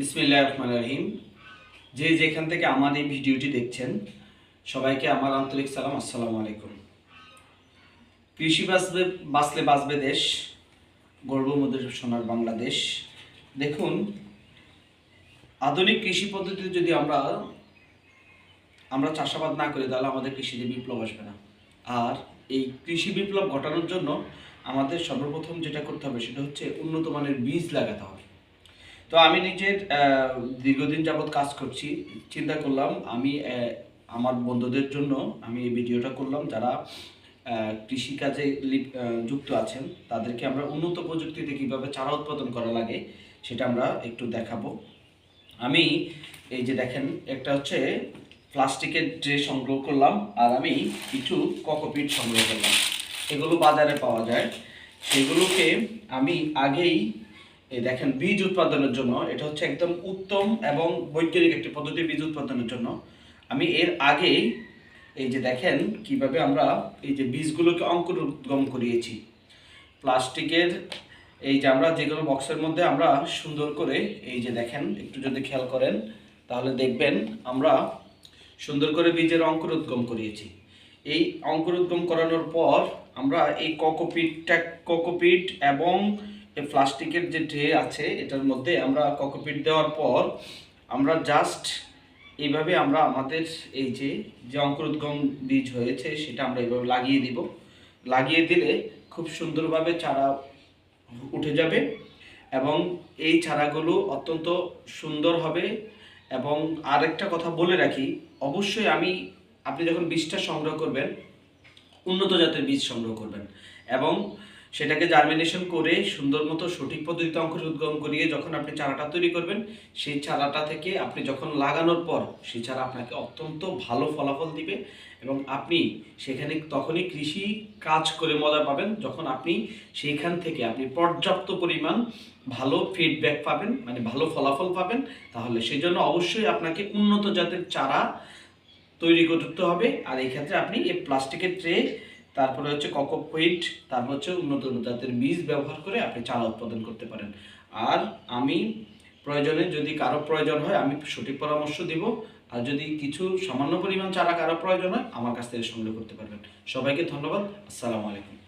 বিসমিল্লাহ রহমান রহিম। যে যেখান থেকে আমার এই ভিডিওটি দেখছেন, সবাইকে আমার আন্তরিক সালাম, আসসালামু আলাইকুম। কৃষি বাঁচবে বাঁচলে বাঁচবে দেশ, গর্ব সোনার বাংলাদেশ। দেখুন, আধুনিক কৃষি পদ্ধতিতে যদি আমরা আমরা চাষাবাদ না করি, তাহলে আমাদের কৃষিতে বিপ্লব আসবে না। আর এই কৃষি বিপ্লব ঘটানোর জন্য আমাদের সর্বপ্রথম যেটা করতে হবে, সেটা হচ্ছে উন্নত মানের বীজ লাগাতে হবে। তো আমি নিজের দীর্ঘদিন যাবৎ কাজ করছি, চিন্তা করলাম আমি আমার বন্ধুদের জন্য আমি এই ভিডিওটা করলাম যারা কৃষিকাজে যুক্ত আছেন, তাদেরকে আমরা উন্নত প্রযুক্তিতে কীভাবে চারা উৎপাদন করা লাগে সেটা আমরা একটু দেখাবো। আমি এই যে দেখেন, একটা হচ্ছে প্লাস্টিকের ট্রে সংগ্রহ করলাম আর আমি কিছু ককোপিট সংগ্রহ করলাম। এগুলো বাজারে পাওয়া যায়। সেগুলোকে আমি আগেই এই দেখেন, বীজ উৎপাদনের জন্য, এটা হচ্ছে একদম উত্তম এবং বৈজ্ঞানিক একটি পদ্ধতি বীজ উৎপাদনের জন্য। আমি এর আগেই এই যে দেখেন, কীভাবে আমরা এই যে বীজগুলোকে অঙ্কুরোদ্গম করিয়েছি। প্লাস্টিকের এই যে আমরা যেগুলো বক্সের মধ্যে আমরা সুন্দর করে এই যে দেখেন, একটু যদি খেয়াল করেন, তাহলে দেখবেন আমরা সুন্দর করে বীজের অঙ্কুরোদ্গম করিয়েছি। এই অঙ্কুরোদ্গম করানোর পর আমরা এই কোকোপিটটা, কোকোপিট এবং প্লাস্টিকের যে ট্রে আছে, এটার মধ্যে আমরা কোকোপিট দেওয়ার পর আমরা জাস্ট এইভাবে আমরা আমাদের এই যে যে অঙ্কুরোদ্গম বীজ হয়েছে, সেটা আমরা এইভাবে লাগিয়ে দিব। লাগিয়ে দিলে খুব সুন্দরভাবে চারা উঠে যাবে এবং এই চারাগুলো অত্যন্ত সুন্দর হবে। এবং আরেকটা কথা বলে রাখি, অবশ্যই আমি, আপনি যখন বীজটা সংগ্রহ করবেন, উন্নত জাতের বীজ সংগ্রহ করবেন এবং সেটাকে জার্মিনেশন করে সুন্দর মতো সঠিক পদ্ধতিতে অঙ্কুর উদ্গম করিয়ে যখন আপনি চারাটা তৈরি করবেন, সেই চারাটা থেকে আপনি যখন লাগানোর পর সেই চারা আপনাকে অত্যন্ত ভালো ফলাফল দিবে এবং আপনি সেখানে তখনই কৃষি কাজ করে মজা পাবেন যখন আপনি সেইখান থেকে আপনি পর্যাপ্ত পরিমাণ ভালো ফিডব্যাক পাবেন মানে ভালো ফলাফল পাবেন। তাহলে সেই জন্য অবশ্যই আপনাকে উন্নত জাতের চারা তৈরি করতে হবে। আর এই ক্ষেত্রে আপনি এই প্লাস্টিকের ট্রে তারপরে হচ্ছে ককোপিট তারপর হচ্ছে উন্নত জাতের বীজ ব্যবহার করে আপনি চারা উৎপাদন করতে পারেন। আর আমি প্রয়োজনে যদি কারও প্রয়োজন হয়, আমি সঠিক পরামর্শ দিব। আর যদি কিছু সামান্য পরিমাণ চারা কারও প্রয়োজন হয়, আমার কাছ থেকে সংগ্রহ করতে পারবেন। সবাইকে ধন্যবাদ। আসসালামু আলাইকুম।